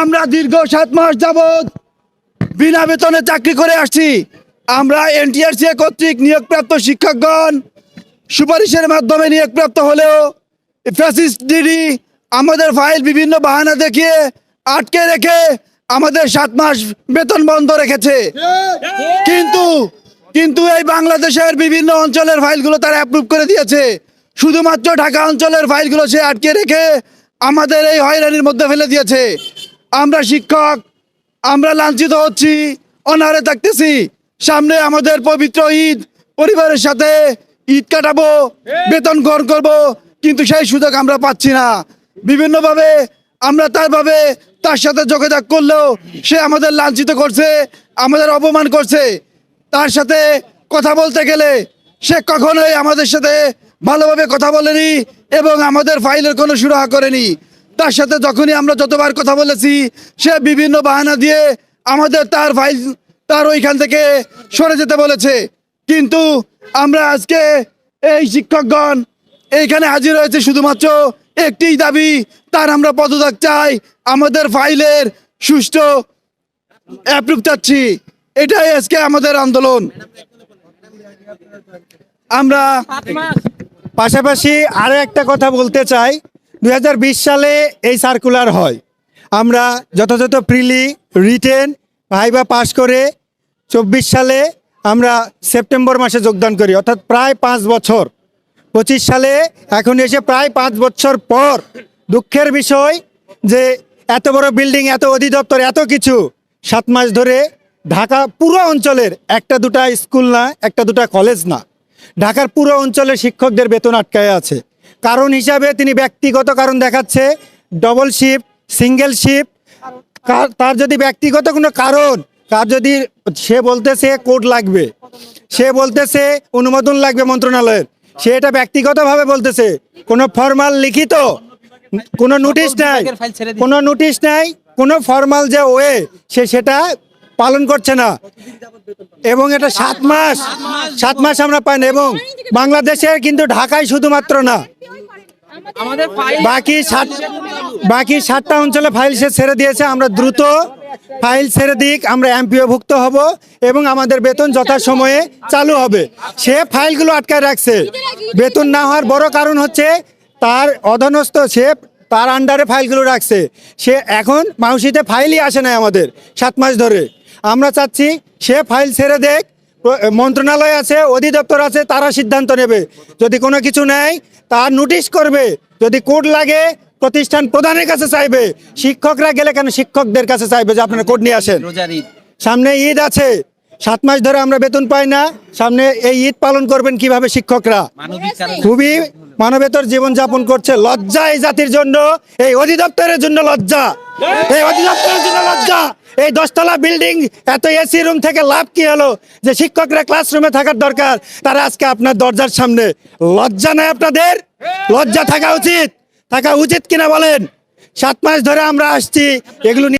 আমরা দীর্ঘ সাত মাস যাবৎ বিনা বেতনে চাকরি করে আসছি। আমরা এনটিআরসি কর্তৃক নিয়োগপ্রাপ্ত শিক্ষকগণ সুপারিশের মাধ্যমে নিয়োগপ্রাপ্ত হলেও ডিডি আমাদের ফাইল বিভিন্ন বাহানা দেখিয়ে আটকে রেখে আমাদের সাত মাস বেতন বন্ধ রেখেছে। কিন্তু কিন্তু এই বাংলাদেশের বিভিন্ন অঞ্চলের ফাইলগুলো তারা অ্যাপ্রুভ করে দিয়েছে। শুধুমাত্র ঢাকা অঞ্চলের ফাইলগুলো সে আটকে রেখে আমাদের এই হয়রানির মধ্যে ফেলে দিয়েছে। আমরা শিক্ষক আমরা লাঞ্ছিত হচ্ছি অনারে থাকতেছি। সামনে আমাদের পবিত্র ঈদ পরিবারের সাথে ঈদ কাটাবো বেতন গ্রহণ করব কিন্তু সেই সুযোগ আমরা পাচ্ছি না। বিভিন্নভাবে আমরা তার ভাবে তার সাথে যোগাযোগ করলেও সে আমাদের লাঞ্ছিত করছে আমাদের অপমান করছে। তার সাথে কথা বলতে গেলে সে কখনোই আমাদের সাথে ভালোভাবে কথা বলেনি এবং আমাদের ফাইলের কোনো সুরাহা করেনি। তার সাথে যখনই আমরা যতবার কথা বলেছি, সে বিভিন্ন বাহানা দিয়ে আমাদের তার ফাইল তার ওইখান থেকে সরে যেতে বলেছে। কিন্তু আমরা আজকে এই শিক্ষকগণ এইখানে হাজির হয়েছে শুধুমাত্র একটি দাবি, তার আমরা পদত্যাগ চাই। আমাদের ফাইলের সুষ্ঠু অ্যাপ্রুভ চাচ্ছি। এটাই আজকে আমাদের আন্দোলন। আমরা পাশাপাশি আরও একটা কথা বলতে চাই। দু হাজার বিশ সালে এই সার্কুলার হয়। আমরা যথাযথ প্রিলি রিটেন ভাইবা পাস করে চব্বিশ সালে আমরা সেপ্টেম্বর মাসে যোগদান করি, অর্থাৎ প্রায় পাঁচ বছর। পঁচিশ সালে এখন এসে প্রায় পাঁচ বছর পর দুঃখের বিষয় যে এত বড় বিল্ডিং এত অধিদপ্তর, এত কিছু, সাত মাস ধরে ঢাকা পুরো অঞ্চলের একটা দুটা স্কুল না, একটা দুটা কলেজ না। ঢাকার পুরো অঞ্চলের শিক্ষকদের বেতন আটকায় আছে। কারণ হিসাবে তিনি ব্যক্তিগত কারণ দেখাচ্ছে ডবল শিফট সিঙ্গেল শিফট তার যদি ব্যক্তিগত কোনো কারণ তার যদি সে বলতেছে কোড লাগবে, সে বলতেছে অনুমোদন লাগবে মন্ত্রণালয়ের সে এটা ব্যক্তিগতভাবে বলতেছে। কোনো ফর্মাল লিখিত, কোনো নোটিশ নাই, কোনো নোটিশ নাই, কোনো ফর্মাল যে ওয়ে, সে সেটা পালন করছে না। এবং এটা সাত মাস সাত মাস আমরা পাই না। এবং বাংলাদেশের কিন্তু ঢাকায় শুধুমাত্র না। বাকি ষাট বাকি অঞ্চলে ফাইল সে ছেড়ে দিয়েছে। আমরা দ্রুত ফাইল ছেড়ে দিক, আমরা এমপিও ভুক্ত হব এবং আমাদের বেতন যথাসময়ে চালু হবে। সে ফাইলগুলো আটকায় রাখছে। বেতন না হওয়ার বড় কারণ হচ্ছে তার অধনস্থ, সে তার আন্ডারে ফাইলগুলো রাখছে। সে এখন মাউসিতে ফাইলই আসে না আমাদের সাত মাস ধরে। আমরা চাচ্ছি সে ফাইল ছেড়ে দেখ মন্ত্রণালয় আছে অধিদপ্তর আছে তারা সিদ্ধান্ত নেবে। যদি কোনো কিছু নেয় তার নোটিশ করবে। যদি কোর্ট লাগে প্রতিষ্ঠান প্রধানের কাছে চাইবে। শিক্ষকরা গেলে কেন শিক্ষকদের কাছে চাইবে যে আপনারা কোর্ট নিয়ে আসেন? সামনে ঈদ আছে। সাত মাস ধরে আমরা বেতন পাই না। সামনে এই ঈদ পালন করবেন কীভাবে শিক্ষকরা? খুবই মানবেতর জীবন যাপন করছে, লজ্জা এই জাতির জন্য, এই অধিদপ্তরের জন্য লজ্জা। এই অধিদপ্তরের জন্য লজ্জা। এই দশতলা বিল্ডিং, এত এসি রুম থেকে লাভ কি হলো? যে শিক্ষকরা ক্লাসরুমে থাকার দরকার, তারা আজকে আপনার দরজার সামনে। লজ্জা নাই আপনাদের? লজ্জা থাকা উচিত। থাকা উচিত কিনা বলেন? সাত মাস ধরে আমরা আসছি, এগুলো